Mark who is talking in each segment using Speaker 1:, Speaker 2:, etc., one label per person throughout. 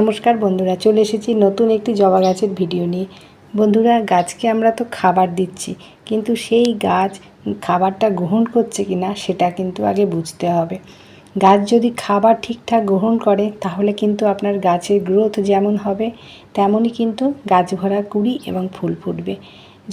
Speaker 1: নমস্কার বন্ধুরা, চলে এসেছি নতুন একটি জবা গাছের ভিডিও নিয়ে। বন্ধুরা, গাছকে আমরা তো খাবার দিচ্ছি, কিন্তু সেই গাছ খাবারটা গ্রহণ করছে কি না সেটা কিন্তু আগে বুঝতে হবে। গাছ যদি খাবার ঠিকঠাক গ্রহণ করে, তাহলে কিন্তু আপনার গাছের গ্রোথ যেমন হবে, তেমনই কিন্তু গাছ ভরা কুড়ি এবং ফুল ফুটবে।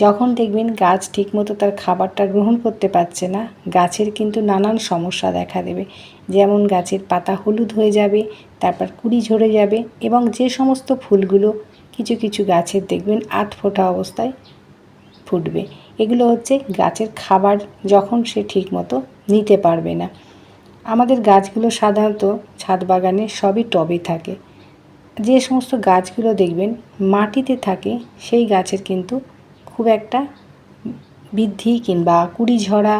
Speaker 1: যখন দেখবেন গাছ ঠিকমতো তার খাবারটা গ্রহণ করতে পারছে না, গাছের কিন্তু নানান সমস্যা দেখা দেবে। যেমন গাছের পাতা হলুদ হয়ে যাবে, তারপর কুড়ি ঝরে যাবে এবং যে সমস্ত ফুলগুলো কিছু কিছু গাছের দেখবেন আট ফোটা অবস্থায় ফুটবে। এগুলো হচ্ছে গাছের খাবার যখন সে ঠিকমতো নিতে পারবে না। আমাদের গাছগুলো সাধারণত ছাদ বাগানে সবই টবে থাকে। যে সমস্ত গাছগুলো দেখবেন মাটিতে থাকে, সেই গাছের কিন্তু খুব একটা বৃদ্ধি কিংবা কুড়ি ঝরা,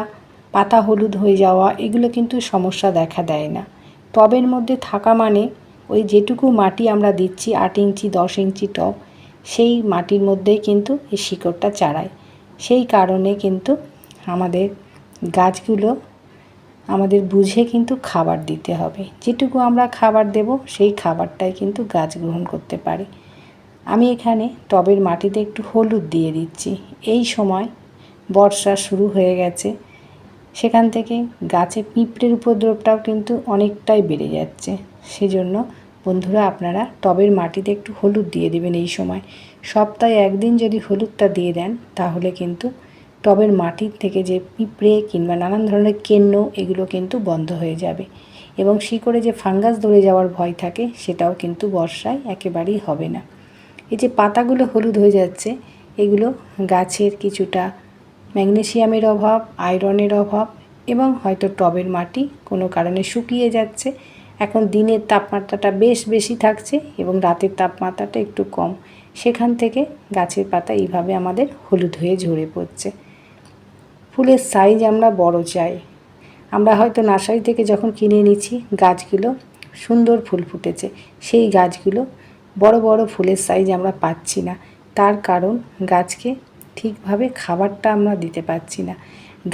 Speaker 1: পাতা হলুদ হয়ে যাওয়া, এগুলো কিন্তু সমস্যা দেখা দেয় না। টবের মধ্যে থাকা মানে ওই যেটুকু মাটি আমরা দিচ্ছি আট ইঞ্চি, দশ ইঞ্চি টব, সেই মাটির মধ্যেই কিন্তু এই শিকড়টা চাড়ায় সেই কারণে কিন্তু আমাদের গাছগুলো আমাদের বুঝে কিন্তু খাবার দিতে হবে। যেটুকু আমরা খাবার দেব, সেই খাবারটাই কিন্তু গাছ গ্রহণ করতে পারে। আমি এখানে টবের মাটিতে একটু হলুদ দিয়ে দিচ্ছি। এই সময় বর্ষা শুরু হয়ে গেছে। সেখান থেকে গাছে পিঁপড়ের উপদ্রবটাও কিন্তু অনেকটাই বেড়ে যাচ্ছে। সেজন্য বন্ধুরা, আপনারা টবের মাটিতে একটু হলুদ দিয়ে দেবেন এই সময়। সপ্তাহে একদিন যদি হলুদটা দিয়ে দেন, তাহলে কিন্তু টবের মাটির থেকে যে পিঁপড়ে কিংবা নানান ধরনের কেন্ন, এগুলো কিন্তু বন্ধ হয়ে যাবে। এবং শিকড়ে যে ফাঙ্গাস ধরে যাওয়ার ভয় থাকে, সেটাও কিন্তু বর্ষায় একেবারেই হবে না। এই যে পাতাগুলো হলুদ হয়ে যাচ্ছে, এগুলো গাছের কিছুটা ম্যাগনেসিয়ামের অভাব, আয়রনের অভাব এবং হয়তো টবের মাটি কোনো কারণে শুকিয়ে যাচ্ছে। এখন দিনের তাপমাত্রাটা বেশ বেশি থাকছে এবং রাতের তাপমাত্রাটা একটু কম। সেখান থেকে গাছের পাতা এইভাবে আমাদের হলুদ হয়ে ঝরে পড়ছে। ফুলের সাইজ আমরা বড় চাই। আমরা হয়তো নার্সারি থেকে যখন কিনে নিচ্ছি গাছগুলো সুন্দর ফুল ফুটেছে। সেই গাছগুলো বড় বড় ফুলের সাইজ আমরা পাচ্ছি না। তার কারণ গাছকে ঠিকভাবে খাবারটা আমরা দিতে পারছি না।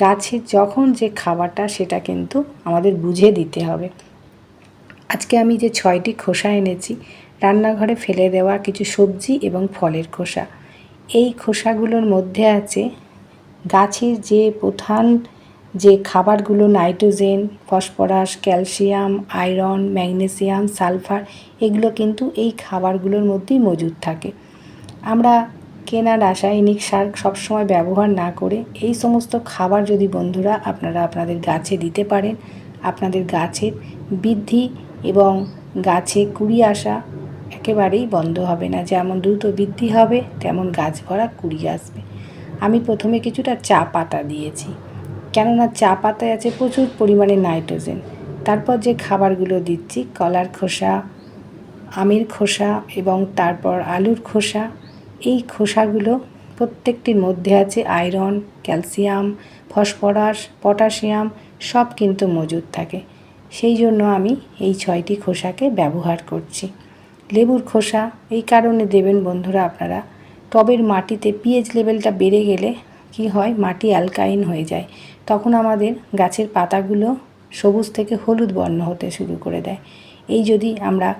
Speaker 1: গাছের যখন যে খাবারটা, সেটা কিন্তু আমাদের বুঝে দিতে হবে। আজকে আমি যে ছয়টি খোসা এনেছি, রান্নাঘরে ফেলে দেওয়া কিছু সবজি এবং ফলের খোসা। এই খোসাগুলোর মধ্যে আছে গাছের যে প্রধান যে খাবারগুলো nitrogen, phosphorus, calcium, iron, magnesium, sulphur, এগুলো কিন্তু এই খাবারগুলোর মধ্যেই মজুদ থাকে। আমরা কেনা রাসায়নিক সার সবসময় ব্যবহার না করে এই সমস্ত খাবার যদি বন্ধুরা আপনারা আপনাদের গাছে দিতে পারেন, আপনাদের গাছের বৃদ্ধি এবং গাছে কুড়ি আসা একেবারেই বন্ধ হবে না। যেমন দ্রুত বৃদ্ধি হবে, তেমন গাছ ভরা কুড়ি আসবে। আমি প্রথমে কিছুটা চা পাতা দিয়েছি। কেননা চা পাতায় আছে প্রচুর পরিমাণে নাইট্রোজেন। তারপর যে খাবারগুলো দিচ্ছি, কলার খোসা, আমের খোসা এবং তারপর আলুর খোসা, এই খোসাগুলো প্রত্যেকটির মধ্যে আছে আয়রন, ক্যালসিয়াম, ফসফরাস, পটাশিয়াম, সব কিন্তু মজুদ থাকে। সেই জন্য আমি এই ছয়টি খোসাকে ব্যবহার করছি। লেবুর খোসা, এই কারণে দেবেন বন্ধুরা আপনারা। টবের মাটিতে পিএইচ লেভেলটা বেড়ে গেলে কি হয়? মাটি অ্যালকাইন হয়ে যায়। তখন আমাদের গাছের পাতাগুলো সবুজ থেকে হলুদ বর্ণ হতে শুরু করে দেয়। এই যদি আমরা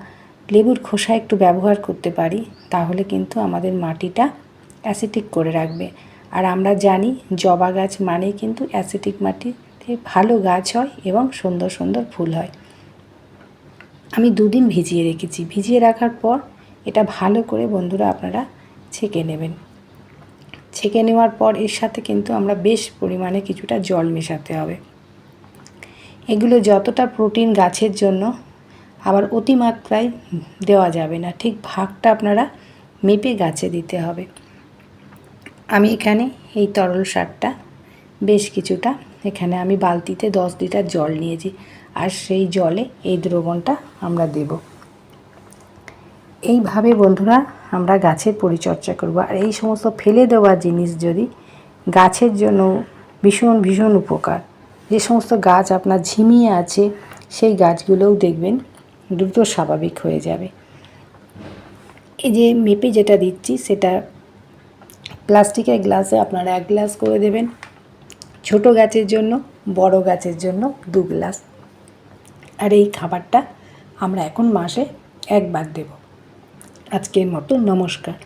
Speaker 1: লেবুর খোসা একটু ব্যবহার করতে পারি, তাহলে কিন্তু আমাদের মাটিটা অ্যাসিটিক করে রাখবে। আর আমরা জানি, জবা গাছ মানেই কিন্তু অ্যাসিটিক মাটিতে ভালো গাছ হয় এবং সুন্দর সুন্দর ফুল হয়। আমি দুদিন ভিজিয়ে রেখেছি। ভিজিয়ে রাখার পর এটা ভালো করে বন্ধুরা আপনারা ছেঁকে নেবেন। ছেঁকে নেওয়ার পর এর সাথে কিন্তু আমরা বেশ পরিমাণে কিছুটা জল মেশাতে হবে। এগুলো যতটা প্রোটিন গাছের জন্য আবার অতিমাত্রায় দেওয়া যাবে না। ঠিক ভাগটা আপনারা মেপে গাছে দিতে হবে। আমি এখানে এই তরল সারটা বেশ কিছুটা এখানে আমি বালতিতে দশ লিটার জল নিয়েছি। আর সেই জলে এই দ্রবণটা আমরা দেব। এইভাবে বন্ধুরা আমরা গাছের পরিচর্যা করব। আর এই সমস্ত ফেলে দেওয়া জিনিস যদি গাছের জন্য ভীষণ ভীষণ উপকার, যে সমস্ত গাছ আপনার ঝিমিয়ে আছে, সেই গাছগুলোও দেখবেন দ্রুত স্বাভাবিক হয়ে যাবে। এই যে মেপে যেটা দিচ্ছি, সেটা প্লাস্টিকের গ্লাসে আপনারা এক গ্লাস করে দেবেন। ছোট গাছের জন্য, বড় গাছের জন্য দু গ্লাস। আর এই খাবারটা আমরা এখন মাসে একবার দেব। আজকের মতো নমস্কার।